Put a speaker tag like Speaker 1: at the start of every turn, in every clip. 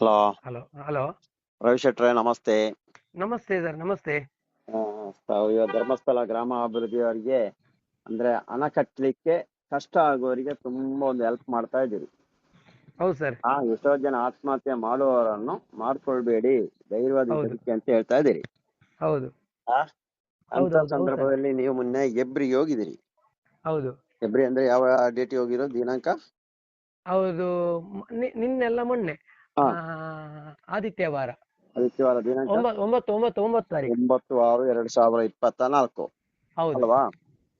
Speaker 1: Hello.
Speaker 2: Hello hello.
Speaker 1: Ravi ಶೆಟ್ರೆ ನಮಸ್ತೆ.
Speaker 2: ನಮಸ್ತೆ ಸರ್ ನಮಸ್ತೆ.
Speaker 1: ತಾವು ಧರ್ಮಸ್ಥಳ ಗ್ರಾಮ ಅಭಿವೃದ್ಧಿಯವರಿಗೆ ಅಂದ್ರೆ ಹಣ ಕಟ್ಟಲಿಕ್ಕೆ ಕಷ್ಟ ಆಗೋರಿಗೆ ತುಂಬಾ ಒಂದು ಹೆಲ್ಪ್ ಮಾಡ್ತಾ ಇದ್ದೀರಿ.
Speaker 2: ಹೌದು ಸರ್.
Speaker 1: ಆ ಎಷ್ಟೋ ಜನ ಆತ್ಮಹತ್ಯೆ ಮಾಡುವವರನ್ನು ಮಾಡ್ಕೊಳ್ಬೇಡಿ ಧೈರ್ಯವಾದ ಅಂತ ಹೇಳ್ತಾ ಇದ್ದೀರಿ.
Speaker 2: ಹೌದು.
Speaker 1: ಅಂತ ಸಂದರ್ಭದಲ್ಲಿ ನೀವು ಮೊನ್ನೆ ಎಬ್ರಿ ಹೋಗಿದ್ದೀರಿ.
Speaker 2: ಹೌದು.
Speaker 1: ಎಬ್ರಿ ಅಂದ್ರೆ ಯಾವ ಡೇಟ್ ಹೋಗಿರೋ ದಿನಾಂಕ?
Speaker 2: ಹೌದು ನಿನ್ನೆಲ್ಲ ಮೊನ್ನೆ. ಆ, ಆದಿತ್ಯವಾರ.
Speaker 1: ಆದಿತ್ಯವಾರ ದಿನಾಂಕ?
Speaker 2: ಒಂಬತ್ತು ಒಂಬತ್ತು ಒಂಬತ್ತು ಒಂಬತ್ತು ತಾರೀಕು.
Speaker 1: ಒಂಬತ್ತು ಆರು ಎರಡ್ ಸಾವಿರದ ಇಪ್ಪತ್ತ ನಾಲ್ಕು.
Speaker 2: ಹೌದು.
Speaker 1: ಅಲ್ವಾ?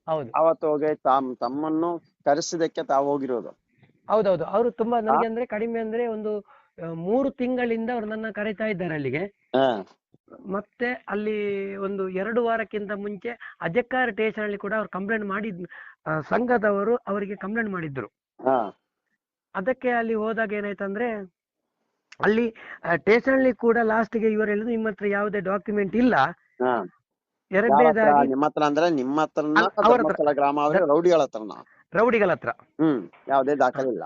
Speaker 2: ಹೌದು.
Speaker 1: ಅವತ್ತು ಹೋಗಿ ತಾಮ್ ತಮ್ಮನ್ನು ಕರೆಸಿದಕ್ಕೆ ತಾವು ಹೋಗಿರೋದು.
Speaker 2: ಹೌದೌದು. ಅವರು ತುಂಬಾ ನನಗೆ ಅಂದ್ರೆ ಕಡಿಮೆ ಅಂದ್ರೆ ಒಂದು ಆ, ಮೂರು ತಿಂಗಳಿಂದ ಅವ್ರು ನನ್ನ ಕರೀತಾ ಇದ್ದಾರೆ ಅಲ್ಲಿಗೆ.
Speaker 1: ಹಾ.
Speaker 2: ಮತ್ತೆ ಅಲ್ಲಿ ಒಂದು ಎರಡು ವಾರಕ್ಕಿಂತ ಮುಂಚೆ ಅಜಕ್ಕಾರ ಸ್ಟೇಷನ್ ಅಲ್ಲಿ ಕೂಡ ಅವ್ರು ಕಂಪ್ಲೇಂಟ್ ಮಾಡಿದ್ ಆ, ಸಂಘದವರು ಅವರಿಗೆ ಕಂಪ್ಲೇಂಟ್ ಮಾಡಿದ್ರು.
Speaker 1: ಹಾ.
Speaker 2: ಅದಕ್ಕೆ ಅಲ್ಲಿ ಹೋದಾಗ ಏನಾಯ್ತಂದ್ರೆ ಅಲ್ಲಿ ಸ್ಟೇಷನ್ ಅಲ್ಲಿ ಕೂಡ ಲಾಸ್ಟ್ಗೆ ಇವರು ಹೇಳಿದ್ರು ನಿಮ್ಮ ಹತ್ರ ಯಾವುದೇ ಡಾಕ್ಯುಮೆಂಟ್ ಇಲ್ಲ. ಎರಡನೇದಾಗಿ
Speaker 1: ನಿಮ್ಮ ಹತ್ರ ಅಂದ್ರೆ ನಿಮ್ಮ
Speaker 2: ಹತ್ರ.
Speaker 1: ಗ್ರಾಮ ರೌಡಿಗಳ ಹತ್ರ
Speaker 2: ರೌಡಿಗಳ ಹತ್ರ.
Speaker 1: ಹ್ಮ್ ಯಾವುದೇ ದಾಖಲೆ ಇಲ್ಲ.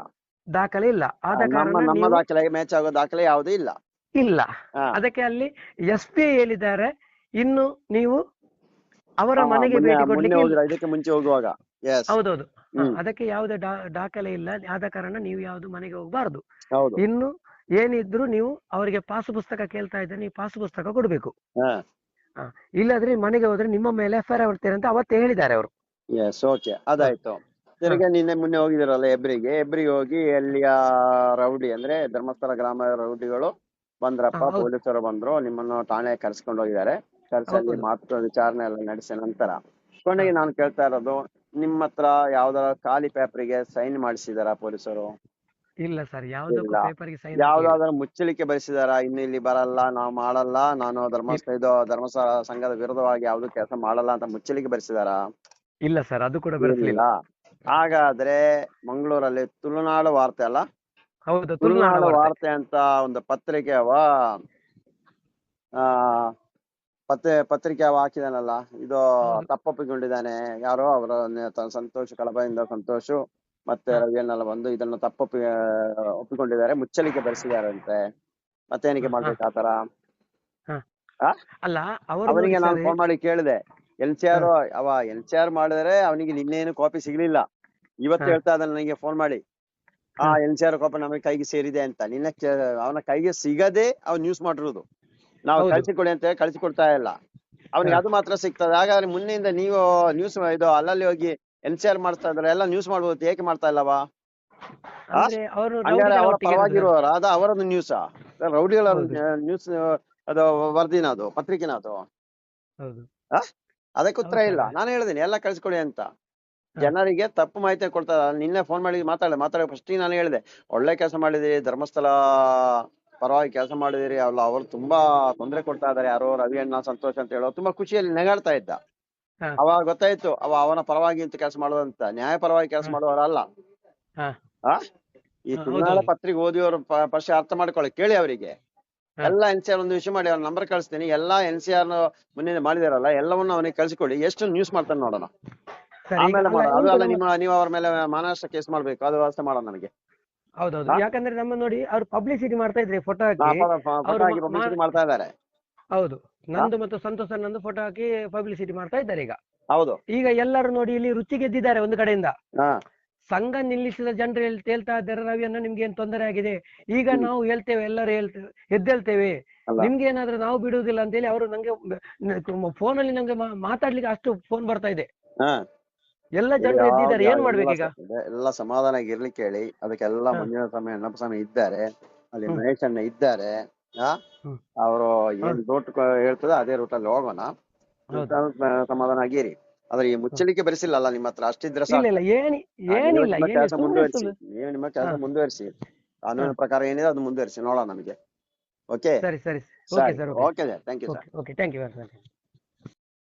Speaker 2: ದಾಖಲೆ ಇಲ್ಲ. ಆದ ಕಾರಣ
Speaker 1: ನಮ್ಮ ದಾಖಲೆಗೆ ಮ್ಯಾಚ್ ಆಗೋ ದಾಖಲೆ ಯಾವುದೂ ಇಲ್ಲ.
Speaker 2: ಇಲ್ಲ. ಅದಕ್ಕೆ ಅಲ್ಲಿ ಎಸ್ ಪಿ ಹೇಳಿದ್ದಾರೆ. ಇನ್ನು ನೀವು ಅವರ ಮನೆಗೆ ಭೇಟಿ ಕೊಡ್ಲಿಕ್ಕೆ
Speaker 1: ಇದಕ್ಕೆ ಮುಂಚೆ ಹೋಗುವಾಗ.
Speaker 2: ಹೌದೌದು. ಅದಕ್ಕೆ ಯಾವುದೇ ದಾಖಲೆ ಇಲ್ಲ. ಆದ ಕಾರಣ ನೀವು ಯಾವ್ದು ಮನೆಗೆ ಹೋಗಬಾರದು. ಇನ್ನು ಏನಿದ್ರು ನೀವು ಅವರಿಗೆ ಪಾಸು ಪುಸ್ತಕ ಕೇಳ್ತಾ ಇದ್ರೆ ನೀವು ಪಾಸು ಪುಸ್ತಕ ಕೊಡ್ಬೇಕು. ಇಲ್ಲಾದ್ರೆ ಮನೆಗೆ ಹೋದ್ರೆ ನಿಮ್ಮ ಮೇಲೆ ಎಫ್ ಐ ಆರ್ ಅಂತ ಅವತ್ತೇ ಹೇಳಿದ್ದಾರೆ ಅವರು.
Speaker 1: ಎಸ್ ಓಕೆ ಅದಾಯ್ತು. ತಿರ್ಗಾ ನಿನ್ನೆ ಮೊನ್ನೆ ಹೋಗಿದಿರಲ್ಲ ಎಬ್ರಿಗೆ. ಎಬ್ರಿಗೆ ಹೋಗಿ ಅಲ್ಲಿಯ ರೌಡಿ ಅಂದ್ರೆ ಧರ್ಮಸ್ಥಳ ಗ್ರಾಮ ರೌಡಿಗಳು ಬಂದ್ರಪ್ಪ ಪೊಲೀಸರು ಬಂದ್ರು. ನಿಮ್ಮನ್ನು ಠಾಣೆ ಕರ್ಸ್ಕೊಂಡು ಹೋಗಿದ್ದಾರೆ.
Speaker 2: ಕರೆಸಲ್ಲಿ.
Speaker 1: ಮಾತು ವಿಚಾರಣೆ ಎಲ್ಲ ನಡೆಸಿದ ನಂತರ. ಕೊನೆಗೆ ನಾನು ಕೇಳ್ತಾ ಇರೋದು ನಿಮ್ಮ ಹತ್ರ ಯಾವ್ದಾರ ಖಾಲಿ ಪೇಪರ್ಗೆ ಸೈನ್ ಮಾಡಿಸಿದಾರ ಪೊಲೀಸರು?
Speaker 2: ಇಲ್ಲ ಸರ್ ಯಾವ್ದಕ್ಕೂ
Speaker 1: ಇಲ್ಲ.
Speaker 2: ಪೇಪರ್ಗೆ ಸೈನ್
Speaker 1: ಯಾವ್ದಾದ್ರು ಮುಚ್ಚಳಿಕೆ ಬರೆಸಿದಾರ ಇನ್ನು ಇಲ್ಲಿ ಬರಲ್ಲ ನಾವು ಮಾಡಲ್ಲ ನಾನು ಧರ್ಮಸ್ಥಳ ಇದು ಧರ್ಮಸ್ಥಳ ಸಂಘದ ವಿರುದ್ಧವಾಗಿ ಯಾವ್ದು ಕೆಲಸ ಮಾಡಲ್ಲ ಅಂತ ಮುಚ್ಚಳಿಕೆ ಬರೆಸಿದಾರ
Speaker 2: ಇಲ್ಲ ಸರ್ ಅದು ಕೂಡ ಬರಲಿಲ್ಲ
Speaker 1: ಹಾಗಾದ್ರೆ ಮಂಗಳೂರಲ್ಲಿ ತುಳುನಾಡು ವಾರ್ತೆ ಅಲ್ಲ?
Speaker 2: ಹೌದು ತುಳುನಾಡು
Speaker 1: ತುಳುನಾಡು
Speaker 2: ವಾರ್ತೆ.
Speaker 1: ವಾರ್ತೆ ಅಂತ ಒಂದು ಪತ್ರಿಕೆ ಅವ. ಆ ಪತ್ರೆ ಪತ್ರಿಕೆ ಅವ ಹಾಕಿದಾನಲ್ಲ. ಇದು
Speaker 2: ಹೌದು.
Speaker 1: ತಪ್ಪೊಪ್ಪಿಕೊಂಡಿದ್ದಾನೆ. ಯಾರೋ ಅವರ ಸಂತೋಷ ತ- ಸಂತೋಷ್ ಕಳಬೆಯಿಂದ ಸಂತೋಷ್. ಮತ್ತೆ. ರವಿಯನ್ನೆಲ್ಲ ಬಂದು ಇದನ್ನು ತಪ್ಪೊಪ್ಪಿ ಒಪ್ಪಿಕೊಂಡಿದ್ದಾರೆ ಮುಚ್ಚಲಿಕ್ಕೆ ಬರೆಸಿದಾರಂತೆ ಮತ್ತೆ
Speaker 2: ಏನಕ್ಕೆ
Speaker 1: ಮಾಡ್ಬೇಕು ಆತರ
Speaker 2: ಅಲ್ಲ
Speaker 1: ಅವನಿಗೆ ನಾನು ಫೋನ್ ಮಾಡಿ ಕೇಳಿದೆ. ಎಲ್ ಸಿ ಆರ್ ಅವ ಎಲ್ ಸಿ ಆರ್ ಮಾಡಿದ್ರೆ ಅವನಿಗೆ ನಿನ್ನೇನು ಕಾಪಿ ಸಿಗ್ಲಿಲ್ಲ. ಇವತ್ತು ಹೇಳ್ತಾ ಇದ್ದಾನೆ ನನಗೆ ಫೋನ್ ಮಾಡಿ. ಆ. ಎಲ್ ಸಿ ಆರ್ ಕಾಪಿ ನಮಗೆ ಕೈಗೆ ಸೇರಿದೆ ಅಂತ. ನಿನ್ನೆ ಅವನ ಕೈಗೆ ಸಿಗದೆ ಅವ್ನು ನ್ಯೂಸ್ ಮಾಡಿರೋದು. ನಾವು
Speaker 2: ಕಳಿಸಿ
Speaker 1: ಕಳಿಸಿಕೊಡಿ ಅಂತ ಹೇಳಿ ಕಳಿಸಿಕೊಡ್ತಾ ಇಲ್ಲ. ಅವನಿಗೆ ಅದು ಮಾತ್ರ ಸಿಗ್ತದೆ. ಹಾಗಾದ್ರೆ ಮುನ್ನೆಯಿಂದ ನೀವು ನ್ಯೂಸ್ ಇದು ಅಲ್ಲಲ್ಲಿ ಹೋಗಿ ಎಲ್ ಸಿ ಆರ್ ಮಾಡ್ತಾ ಇದ್ರೆ ಎಲ್ಲ ನ್ಯೂಸ್ ಮಾಡ್ಬೋದು. ಏಕೆ ಮಾಡ್ತಾ ಇಲ್ಲವಾ ಹಂಗಾರೆ ಅವರ. ಪರವಾಗಿರುವವರ ಅದ ಅವರದ್ದು ನ್ಯೂಸ್ ರೌಡಿಗಳ. ನ್ಯೂಸ್ ಅದು ವರದಿನ ಅದು ಪತ್ರಿಕೆನ ಅದು ಅದಕ್ಕೆ ಉತ್ತರ ಇಲ್ಲ. ನಾನು ಹೇಳಿದೀನಿ ಎಲ್ಲ ಕಳ್ಸ್ಕೊಡಿ ಅಂತ. ಜನರಿಗೆ ತಪ್ಪು ಮಾಹಿತಿ ಕೊಡ್ತಾರ. ನಿನ್ನೆ ಫೋನ್ ಮಾಡಿ ಮಾತಾಡ ಮಾತಾಡ ಫಸ್ಟ್ ನಾನು ಹೇಳಿದೆ ಒಳ್ಳೆ ಕೆಲಸ ಮಾಡಿದಿರಿ ಧರ್ಮಸ್ಥಳ ಪರವಾಗಿ ಕೆಲಸ ಮಾಡಿದಿರಿ ಅಲ್ಲ ಅವರು ತುಂಬಾ ತೊಂದರೆ ಕೊಡ್ತಾ ಇದಾರೆ ಯಾರೋ ರವಿ ಅಣ್ಣ ಸಂತೋಷ್ ಅಂತ ಹೇಳೋ ತುಂಬಾ ಖುಷಿಯಲ್ಲಿ ನಗಾಡ್ತಾ ಇದ್ದ. ಅವಾಗ ಗೊತ್ತಾಯ್ತು ಅವ ಅವನ ಪರವಾಗಿ ಅಂತ ಕೆಲಸ ಮಾಡುವಂತ ನ್ಯಾಯ ಪರವಾಗಿ ಕೆಲಸ. ಮಾಡುವವರಲ್ಲ. ಆ? ಈ
Speaker 2: ಹೌದೌದು.
Speaker 1: ಪತ್ರಿಕೆ ಓದಿಯವರು ಫಸ್ಟ್ ಅರ್ಥ ಮಾಡ್ಕೊಳ್ಳಿ ಕೇಳಿ ಅವರಿಗೆ. ಎಲ್ಲಾ ಎನ್ ಸಿ ಆರ್ ಒಂದು ವಿಷಯ ಮಾಡಿ ಅವ್ರ ನಂಬರ್ ಕಳಿಸ್ತೀನಿ ಎಲ್ಲಾ ಎನ್ ಸಿ ಆರ್ ಮುಂದೆ ಮಾಡಿದಾರಲ್ಲ ಎಲ್ಲವನ್ನು ಅವನಿಗೆ ಕಳಿಸಿಕೊಡಿ ಎಷ್ಟು ನ್ಯೂಸ್ ಮಾಡ್ತಾನೆ ನೋಡೋಣ. ಆಮೇಲೆ ಅದು ಅಲ್ಲ
Speaker 2: ನಿಮ್ಮ
Speaker 1: ನೀವು ಅವ್ರ ಮೇಲೆ ಮಾನನಷ್ಟ ಕೇಸ್ ಮಾಡ್ಬೇಕು ಅದು ವ್ಯವಸ್ಥೆ ಮಾಡೋಣ ನನಗೆ.
Speaker 2: ಹೌದೌದು? ಯಾಕಂದ್ರೆ ನಮ್ಮ ನೋಡಿ ಅವ್ರು ಪಬ್ಲಿಸಿಟಿ ಮಾಡ್ತಾ ಇದ್ರೆ ಫೋಟೋ
Speaker 1: ಹಾ,
Speaker 2: ಹಾಕಿ
Speaker 1: ಪ- ಪ-
Speaker 2: ಅವ್ರು
Speaker 1: ಪಟಾಕಿ
Speaker 2: ಮಾ-
Speaker 1: publicity ಮಾಡ್ತಾ ಇದ್ದಾರೆ.
Speaker 2: ಹೌದು. ನಂದು ಮತ್ತು ಸಂತೋಷ್ ನಂದು ಫೋಟೋ ಹಾಕಿ ಪಬ್ಲಿಸಿಟಿ ಮಾಡ್ತಾ ಇದ್ದಾರೆ ಈಗ.
Speaker 1: ಹೌದು.
Speaker 2: ಈಗ ಎಲ್ಲರೂ ನೋಡಿ ಇಲ್ಲಿ ರುಚಿ ಗೆದ್ದಿದ್ದಾರೆ ಒಂದು ಕಡೆಯಿಂದ.
Speaker 1: ಹಾ.
Speaker 2: ಸಂಘ ನಿಲ್ಲಿಸಿದ ಜನರು ಹೇಳ್- ಹೇಳ್ತಾ ಇದ್ದಾರೆ ರವಿಯನ್ನ ನಿಮ್ಗೆ ಏನ್ ತೊಂದರೆ ಆಗಿದೆ? ಈಗ. ನಾವು ಹೇಳ್ತೇವೆ ಎಲ್ಲರೂ ಹೇಳ್ತೇವೆ ಎದ್ದೇಳ್ತೇವೆ.
Speaker 1: ಅಲ್ಲ.
Speaker 2: ನಿಮ್ಗೆ ಏನಾದ್ರೂ ನಾವು ಬಿಡುವುದಿಲ್ಲ ಅಂತ ಹೇಳಿ ಅವರು ನಂಗೆ ಫೋನ್ ಅಲ್ಲಿ ನಂಗೆ ಮಾ- ಮಾತಾಡ್ಲಿಕ್ಕೆ ಅಷ್ಟು ಫೋನ್ ಬರ್ತಾ ಇದೆ.
Speaker 1: ಹಾ.
Speaker 2: ಎಲ್ಲ ಜನರು ಎದ್ದಿದ್ದಾರೆ ಏನ್ ಮಾಡ್ಬೇಕು
Speaker 1: ಎಲ್ಲ
Speaker 2: ಈಗ?
Speaker 1: ಎಲ್ಲ ಸಮಾಧಾನ ಇರ್ಲಿಕ್ಕೆ ಹೇಳಿ ಅದಕ್ಕೆಲ್ಲ
Speaker 2: ಹಾ.
Speaker 1: ಸಮಯ ಸ್ವಾಮಿ ಅಣ್ಣಪ್ಪ ಸ್ವಾಮಿ ಇದ್ದಾರೆ. ಅಲ್ಲಿ
Speaker 2: ಹ್ಮ್.
Speaker 1: ಮಹೇಶ್ ಅಣ್ಣ ಇದ್ದಾರೆ. ಅವರು ಏನ್ ರೂಟ್ ಹೇಳ್ತದೆ ಅದೇ ರೂಟ್ ಅಲ್ಲಿ ಹೋಗೋಣ. ಸಮಾಧಾನ ಆಗಿರಿ. ಆದ್ರೆ ಈ ಮುಚ್ಚಳಿಕೆ ಬರಿಸಿಲ್ಲಲ್ಲ ನಿಮ್ಮ ಹತ್ರ? ಅಷ್ಟಿದ್ರೆ
Speaker 2: ಇಲ್ಲ
Speaker 1: ಸಾಕು.
Speaker 2: ಇಲ್ಲ ಏನಿ ಏನಿಲ್ಲ
Speaker 1: ನಿಮ್ಮ
Speaker 2: ಏನಿಲ್ಲ
Speaker 1: ಕೆಲಸ
Speaker 2: ಸುಮ್ನೆ
Speaker 1: ಮುಂದುವರಿಸಿ. ನೀವು ನಿಮ್ಮ ಕೆಲಸ
Speaker 2: ಹಾ.
Speaker 1: ಮುಂದುವರಿಸಿ. ಕಾನೂನಿನ ಪ್ರಕಾರ ಏನಿದೆ ಅದು ಮುಂದುವರಿಸಿ. ನೋಡೋಣ ನಮಗೆ. ಓಕೆ
Speaker 2: ಸರಿ ಸರಿ ಓಕೆ
Speaker 1: ಸರಿ.
Speaker 2: Sir
Speaker 1: okay thank you sir
Speaker 2: okay okay thank you much